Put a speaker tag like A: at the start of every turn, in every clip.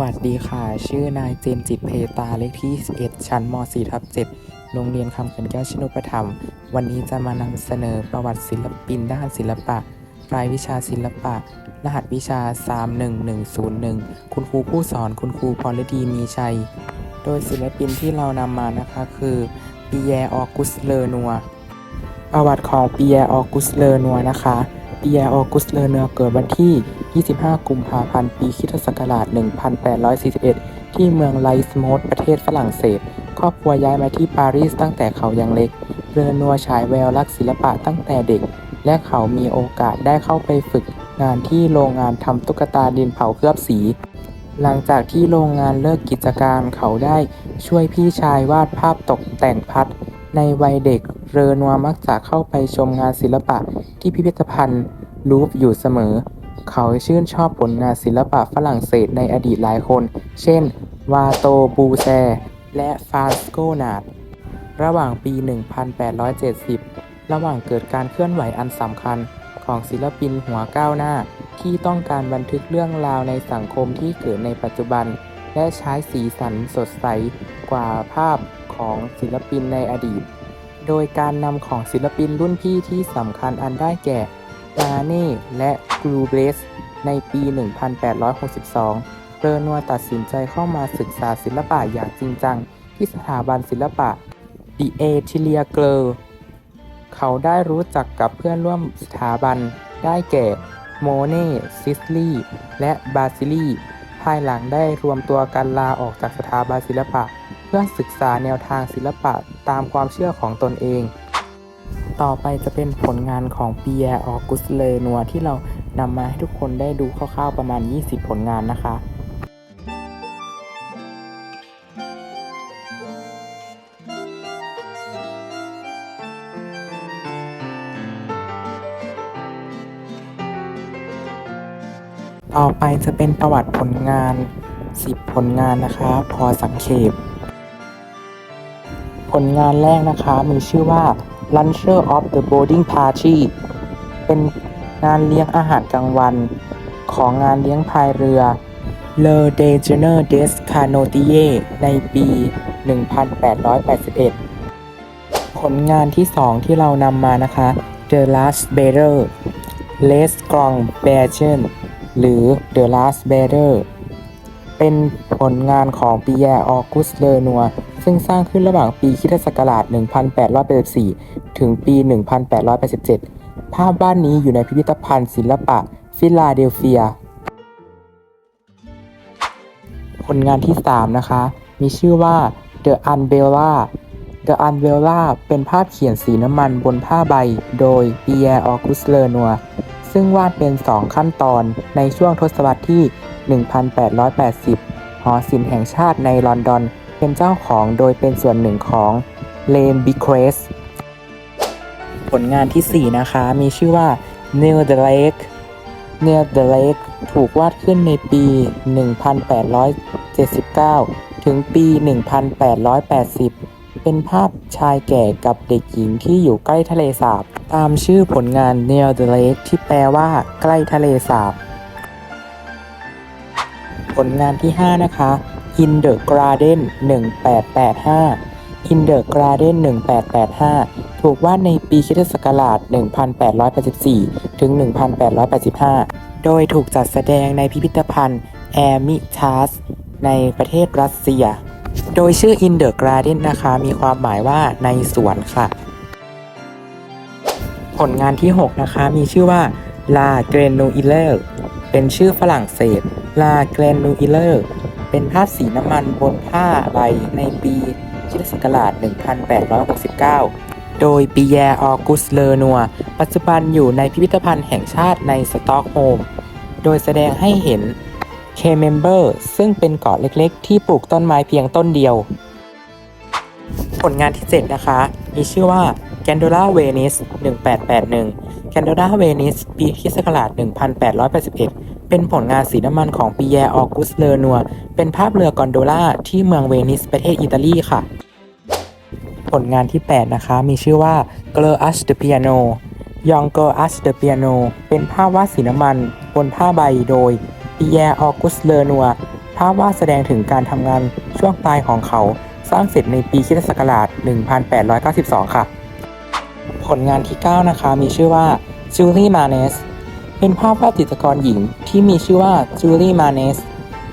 A: วัสดีค่ะ ชื่อนายเจนจิตเพตาเลขที่ 11 ชั้นม .4 ทับ7โรงเรียนคำขันแก้วชนุปธรรม วันนี้จะมานำเสนอประวัติศิลปินด้านศิลปะ รายวิชาศิลปะ รหัสวิชา31101 คุณครูผู้สอนคุณครูพรดีมีชัย โดยศิลปินที่เรานำมานะคะคือปีแยออกุสเลอนัวประวัติของปีแยออกุสเลอนัวนะคะ ปีแยร์ออกุสเลอนัวเกิดวันที่ 25 กุมภาพันธ์ ปีคริสตศักราช 1841 ที่เมืองไลส์โมดประเทศฝรั่งเศส ครอบครัวย้ายมาที่ปารีสตั้งแต่เขายังเล็กเรอนัวฉายแววรักศิลปะตั้งแต่เด็ก และเขามีโอกาสได้เข้าไปฝึกงานที่โรงงานทำตุ๊กตาดินเผาเคลือบสี หลังจากที่โรงงานเลิกกิจการเขาได้ช่วยพี่ชายวาดภาพตกแต่งพัด ในวัยเด็กเรนัวมักจะเข้าไปชมงานศิลปะที่พิพิธภัณฑ์ลูฟอยู่เสมอ เขาชื่นชอบผลงานศิลปะฝรั่งเศสในอดีตหลายคน เช่น วาโตบูแซ และฟานสโกนาดระหว่างปี 1870 ระหว่างเกิดการเคลื่อนไหวอันสำคัญของศิลปินหัวก้าวหน้า ที่ต้องการบันทึกเรื่องราวในสังคมที่เกิดในปัจจุบัน และใช้สีสันสดใสกว่าภาพ ของศิลปินในอดีต โดยการนำของศิลปินรุ่นพี่ที่สำคัญอันได้แก่มาเน่และกรูเบสในปี 1862เรอนัวตัดสินใจเข้ามาศึกษาศิลปะอย่างจริงจัง ที่สถาบันศิลปะ The a t e l i e r g l e r เขาได้รู้จักกับเพื่อนร่วมสถาบันได้แก่โมเน่ซิสลีและบาซิลีภายหลังได้รวมตัวกันลาออกจากสถาบันศิลปะ เพื่อศึกษาแนวทางศิลปะตามความเชื่อของตนเอง ต่อไปจะเป็นผลงานของปีแยร์ออกุสเลนัวที่เรานำมาให้ทุกคนได้ดูคร่าวๆประมาณ 20 ผลงานนะคะต่อไปจะเป็นประวัติผลงาน 10 ผลงานนะคะ พอสังเขป ลงานแรกนะคะ มีชื่อว่า Luncher of the Boarding Party เป็นงานเลี้ยงอาหารกลางวัน ของงานเลี้ยงพายเรือ Le Déjeuner des Canotiers ในปี 1881 ผลงานที่2ที่เรานำมานะคะ The Last Bearer Les Grands Bergen หรือ The Last Bearer เป็น ผลงานของปีแยออกุสเลอนัว ซึ่งสร้างขึ้นระหว่างปีคริสตศักราช 1884 ถึงปี 1887 ภาพวาดนี้อยู่ในพิพิธภัณฑ์ศิลปะฟิลาเดลเฟีย ผลงานที่ 3 นะคะ มีชื่อว่า The Umbrella The Umbrella เป็นภาพเขียนสีน้ำมันบนผ้าใบ โดยปีแยออกุสเลนัว ซึ่งวาดเป็น 2 ขั้นตอนในช่วงทศวรรษที่ 1880 อศิลป์แห่งชาติในลอนดอน เป็นเจ้าของโดยเป็นส่วนหนึ่งของเลนบิเครสผลงานทีสี่ 4 นะคะมีชื่อว่า Near the Lake Near the Lake ถูกวาดขึ้นในปี 1879 ถึงปี 1880 เป็นภาพชายแก่กับเด็กหญิงที่อยู่ใกล้ทะเลสาบ ตามชื่อผลงาน Near the Lake ที่แปลว่าใกล้ทะเลสาบ ผลงานที่ 5 นะคะ In the Garden 1885 In the Garden 1885 ถูกวาดในปีคริสตศักราช 1884 ถึง 1885 โดยถูกจัดแสดงในพิพิธภัณฑ์แอมิทัสในประเทศรัสเซีย โดยชื่อ In the Garden นะคะ มีความหมายว่าในสวนค่ะ ผลงานที่ 6 นะคะ มีชื่อว่า La Grenouille เป็นชื่อฝรั่งเศส La Grenouille เป็นภาพสีน้ำมันบนผ้าใบในปีคิศักราช 1869 โดยปีแยออกุสเลอนัว ปัจจุบันอยู่ในพิพิธภัณฑ์แห่งชาติในสตอกโฮล์มโดยแสดงให้เห็นเคเมมเบอร์ซึ่งเป็นเกาะเล็กๆ ที่ปลูกต้นไม้เพียงต้นเดียว ผลงานที่ 7 นะคะ มีชื่อว่า g a n d o l a Venice 1881 g a n d o l a Venice ปีคริสต์ศักราช 1881 เป็นผลงานสีน้ำมันของปีแยร์ออกุสเลอนัว เป็นภาพเรือกอนโดล่าที่เมืองเวนิสประเทศอิตาลีค่ะ ผลงานที่ 8 นะคะมีชื่อว่า g l o u s the Piano Young Girl Us the Piano เป็นภาพวาดสีน้ำมันบนผ้าใบโดยปีแยร์ออกุสเลอนัว ภาพวาดแสดงถึงการทำงานช่วงปลายของเขา สร้างเสร็จในปีคิศักราช 1892 ค่ะ ผลงานที่ 9 นะคะมีชื่อว่า Julie Manes เเป็นภาพวาดจิตรกรหญิงที่มีชื่อว่า Julie Manes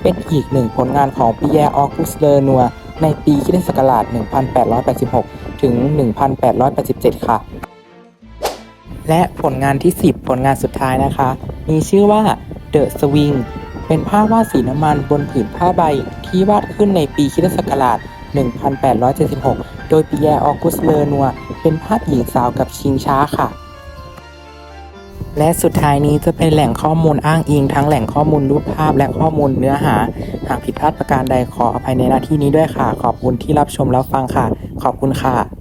A: เป็นอีกหนึ่งผลงานของปีแยร์ออกุสเลอนัวในปีคริสตศักราช 1886 ถึง 1887 ค่ะ และผลงานที่ 10 ผลงานสุดท้ายนะคะ มีชื่อว่า The Swing เป็นภาพวาดสีน้ำมันบนผืนผ้าใบที่วาดขึ้นในปีคริสตศักราช 1876 โดยปีแยร์ออกุสเลอนัว เป็นภาพหญิงสาวกับชิงช้าค่ะ และสุดท้ายนี้จะเป็นแหล่งข้อมูลอ้างอิง ทั้งแหล่งข้อมูลรูปภาพและข้อมูลเนื้อหา หากผิดพลาดประการใดขออภัยในหน้าที่นี้ด้วยค่ะ ขอบคุณที่รับชมรับฟังค่ะ ขอบคุณค่ะ